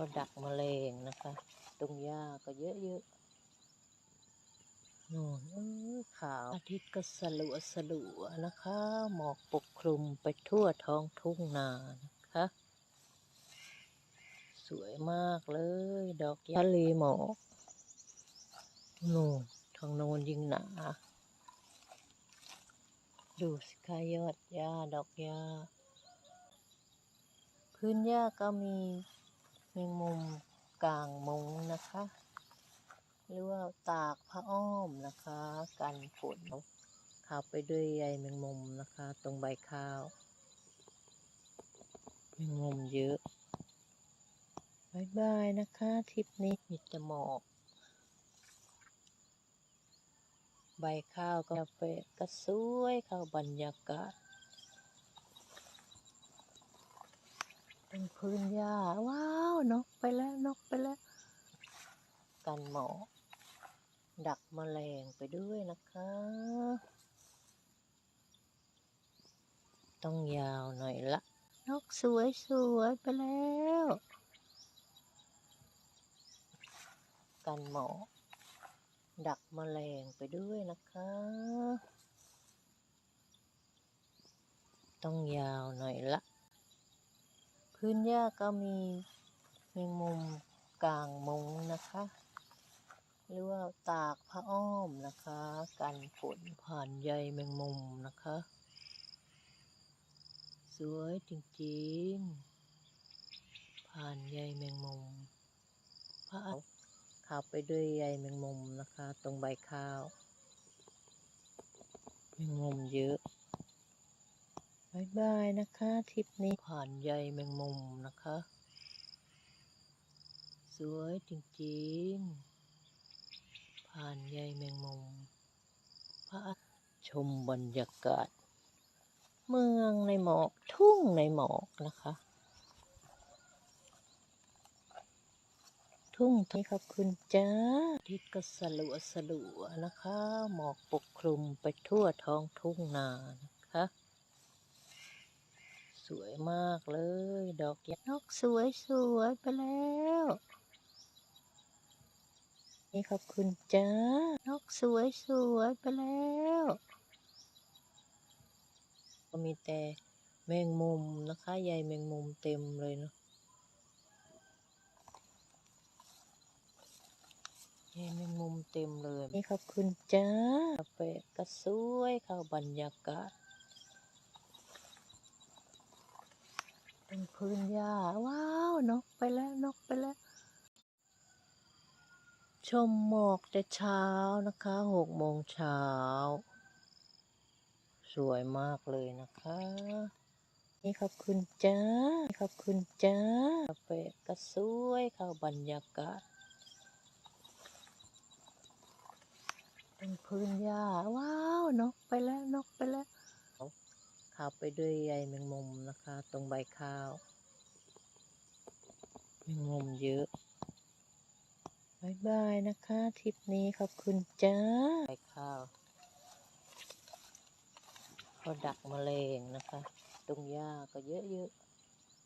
เขาดักมแมลงนะคะ ตรงหญ้าก็เยอะๆนู่นขาวอาทิตย์ก็สลัวสลัวนะคะ หมอกปกคลุมไปทั่วท้องทุ่งนานะคะ สวยมากเลย ดอกทะเลหมอกนู่นทางโน้นยิ่งหนาดูสิคะยอดหญ้าดอกหญ้าพื้นหญ้าก็มี มงมุมกลางมุงนะคะ หรือว่าตากผ้าอ้อมนะคะ กันฝนขับไปด้วยใยแมงมุมนะคะ ตรงใบข้าวแมงมุมเยอะบายบายนะคะทริปนี้มีแต่หมอกใบข้าวก็เฟก็สวยเข้าบรรยากาศเป็นพื้นหญ้าว้าว นกไปแล้วนกไปแล้ว กันหมอกดักแมลงไปด้วยนะคะ ต้องยาวหน่อยละ นกสวยสวยไปแล้ว กันหมอกดักแมลงไปด้วยนะคะ ต้องยาวหน่อยละพื้นหญ้าก็มีแมงมุมกลางมุงนะคะ หรือว่าตากผ้าอ้อมนะคะ กันฝนผ่านใยแมงมุมนะคะ สวยจริงๆ ผ่านใยแมงมุมผ้าขับไปด้วยใยแมงมุมนะคะ ตรงใบข้าวแมงมุมเยอะบายบายนะคะทริปนี้ผ่านใยแมงมุมนะคะ วยจริงๆ ผ่านใยแมงมุมพระชมบรรยากาศ เมืองในหมอกทุ่งในหมอกนะคะ ทุ่งที่ขอบคุณจ้าทิตย์ก็สลัวสลัวนะคะ หมอกปกคลุมไปทั่วท้องทุ่งนานะคะ สวยมากเลย ดอกยานกสวยสวยๆไปแล้ว นี่ขอบคุณจ้านกสวยสวยๆไปแล้ว ก็มีแต่แมงมุมนะคะใยแมงมุมเต็มเลยเนาะใยแมงมุมเต็มเลย นี่ขอบคุณจ้ากาแฟก็สวยเข้าบรรยากาศเป็นพื้นหญ้าว้าวนกไปแล้วนกไปแล้ว ชมหมอกแต่เช้านะคะหกโมงเช้า สวยมากเลยนะคะ นี่ขอบคุณจ้านี่ขอบคุณจ้ากาแฟก็สวยเข้าบรรยากาศ เป็นพื้นหญ้าว้าวนกไปแล้วนกไปแล้วขับไปด้วยใยแมงมุมนะคะ ตรงใบข้าวแมงมุมเยอะ บายบายนะคะทริปนี้ขอบคุณจ้าใบข้าวเขาดักมแมลงนะคะ ตรงหญ้าก็เยอะ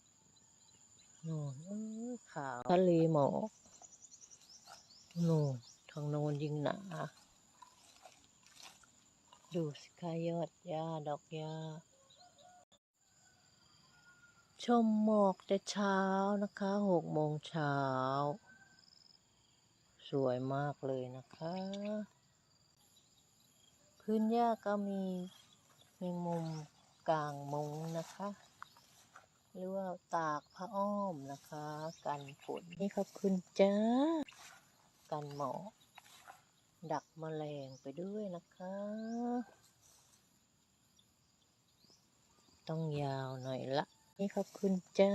ๆนู่นขาวทะเลหมอกนู่นทางโน้นยิ่งหนาดูสิคะยอดหญ้าดอกหญ้าชมหมอกแต่เช้านะคะหกโมงเช้า สวยมากเลยนะคะ พื้นหญ้าก็มีแมงมุมกลางมุงนะคะ หรือว่าตากผ้าอ้อมนะคะ กันฝนนี่ขอบคุณจ้า กันหมอกดักแมลงไปด้วยนะคะ ต้องยาวหน่อยละ นี่ขอบคุณจ้า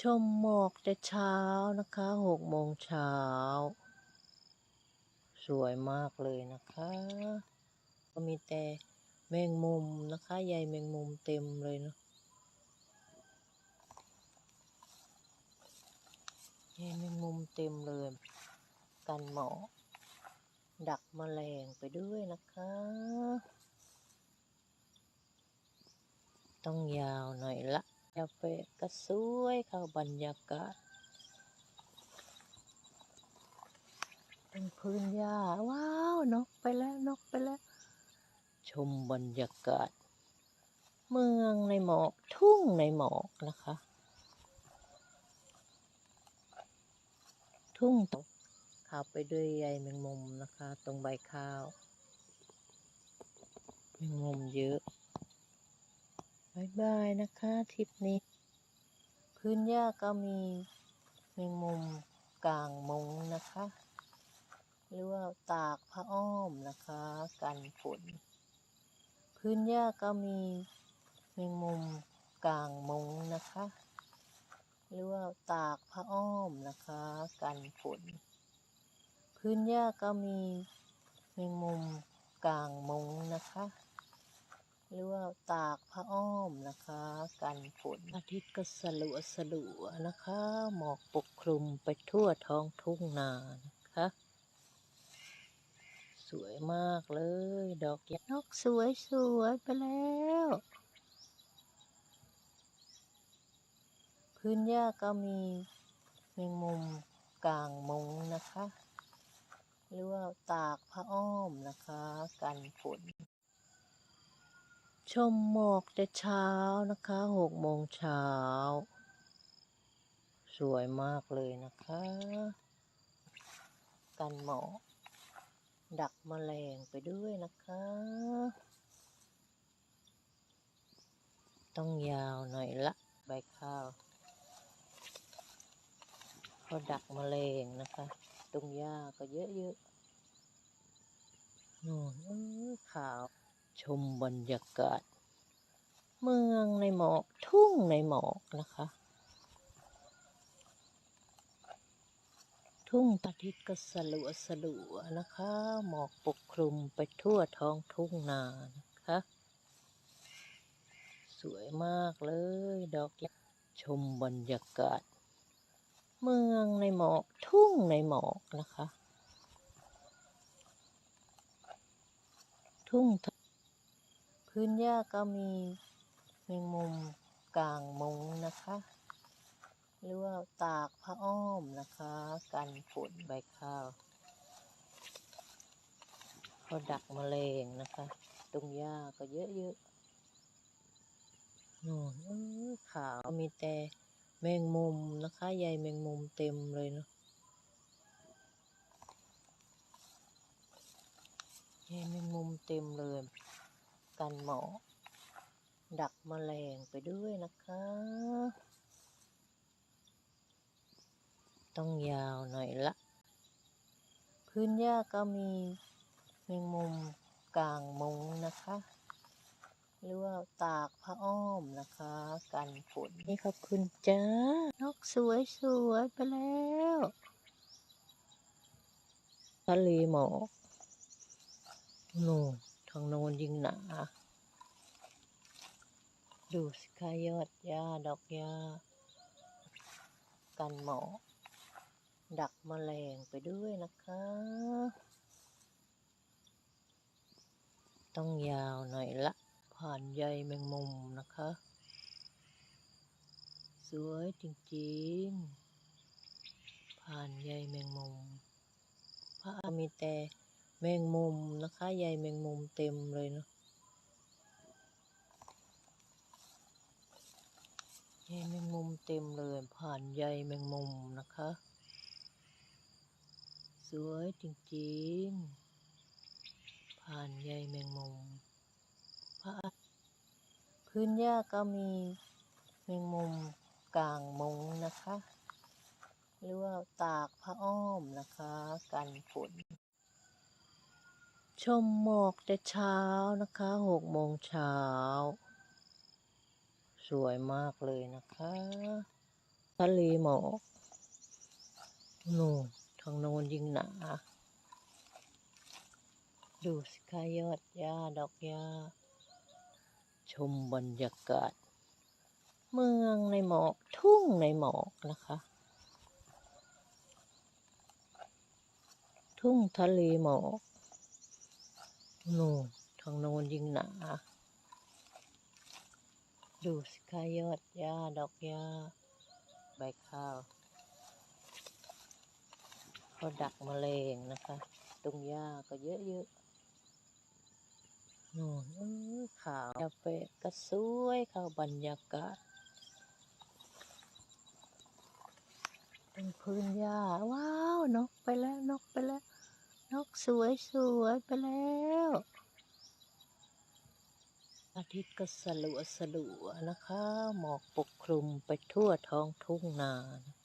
ชมหมอกแต่เช้านะคะหกโมงเช้า สวยมากเลยนะคะ ก็มีแต่แมงมุมนะคะใยแมงมุมเต็มเลยเนาะใยแมงมุมเต็มเลย กันหมอกดักแมลงไปด้วยนะคะ ต้องยาวหน่อยละ กาแฟก็สวยเข้าบรรยากาศเป็นพื้นหญ้าว้าวนกไปแล้วนกไปแล้ว ชมบรรยากาศ เมืองในหมอกทุ่งในหมอกนะคะ ทุ่งตกข้าวไปด้วยใยแมงมุมนะคะ ตรงใบข้าวแมงมุมเยอะ บายบายนะคะทริปนี้ พื้นหญ้าก็มีแมงมุมกลางมุงนะคะ หรือว่าตากผ้าอ้อมนะคะ กันฝนพื้นหญ้าก็มีแมงมุมกลางมุงนะคะ หรือว่าตากผ้าอ้อมนะคะ กันฝนพื้นหญ้าก็มีแมงมุมกลางมุงนะคะ หรือว่าตากผ้าอ้อมนะคะ กันฝนอาทิตย์ก็สลัวสลัวนะคะ หมอกปกคลุมไปทั่วท้องทุ่งนานะคะ สวยมากเลย ดอกยานกสวยสวยไปแล้วพื้นหญ้าก็มีมงมุมกลางมุงนะคะ หรือว่าตากผ้าอ้อมนะคะ กันฝน ชมหมอกแต่เช้านะคะหกโมงเช้า สวยมากเลยนะคะ กันหมอกดักแมลงไปด้วยนะคะ ต้องยาวหน่อยละใบข้าวก็ดักแมลงนะคะ ตรงหญ้าก็เยอะๆนู่นขาว ชมบรรยากาศ เมืองในหมอกทุ่งในหมอกนะคะ ทุ่งอาทิตย์ก็สลัวสลัวนะคะ หมอกปกคลุมไปทั่วท้องทุ่งนานะคะ สวยมากเลย ดอกยาชมบรรยากาศ เมืองในหมอกทุ่งในหมอกนะคะทุ่งท พื้นหญ้าก็มีแมงมุมกลางมุงนะคะ หรือว่าตากผ้าอ้อมนะคะ กันฝนใบข้าวก็ดักแมลงนะคะ ตรงหญ้าก็เยอะๆนู่นขาวมีแต่แมงมุมนะคะใยแมงมุมเต็มเลยเนาะใยแมงมุมเต็ม กันหมอ ดักแมลงไปด้วยนะคะ ต้องยาวหน่อยละ พื้นหญ้าก็มีมงมุมกลางมุงนะคะ หรือว่าตากผ้าอ้อมนะคะ กันฝนนี่ขอบคุณจ้านกสวยสวยไปแล้วทะเลหมอกโน่น ทางโน้นยิ่งหนา ดูสิคะยอดหญ้าดอกหญ้ากันหมอกดักแมลงไปด้วยนะคะ ต้องยาวหน่อยละ ผ่านใยแมงมุมนะคะ สวยจริงๆ ผ่านใยแมงมุมพระมีแต่ แมงมุมนะคะใยแมงมุมเต็มเลยเนาะใยแมงมุมเต็มเลยผ่านใยแมงมุมนะคะ สวยจริงๆ ผ่านใยแมงมุมพระพื้นหญ้าก็มีแมงมุมกลางมุงนะคะ หรือว่าตากผ้าอ้อมนะคะ กันฝน ชมหมอกแต่เช้านะคะหกโมงเช้า สวยมากเลยนะคะทะเลหมอกนู่นทางโน้นยิ่งหนา ดูสิคะยอดหญ้าดอกหญ้า ชมบรรยากาศ เมืองในหมอกทุ่งในหมอกนะคะ ทุ่งทะเลหมอก นู่นทางโน้นยิ่งหนา ดูสิคะยอดหญ้าดอกหญ้าใบข้าวก็ดักมแมลงนะคะ ตรงหญ้าก็เยอะๆนู่นเออขาวกาแฟก็สวยเข้าบรรยากาศเป็นพื้นหญ้าว้าวนกไปแล้วนกไปแล้ว นกสวยสวยไปแล้วอาทิตย์ก็สลัวสลัวนะคะ หมอกปกคลุมไปทั่วท้องทุ่งนานะ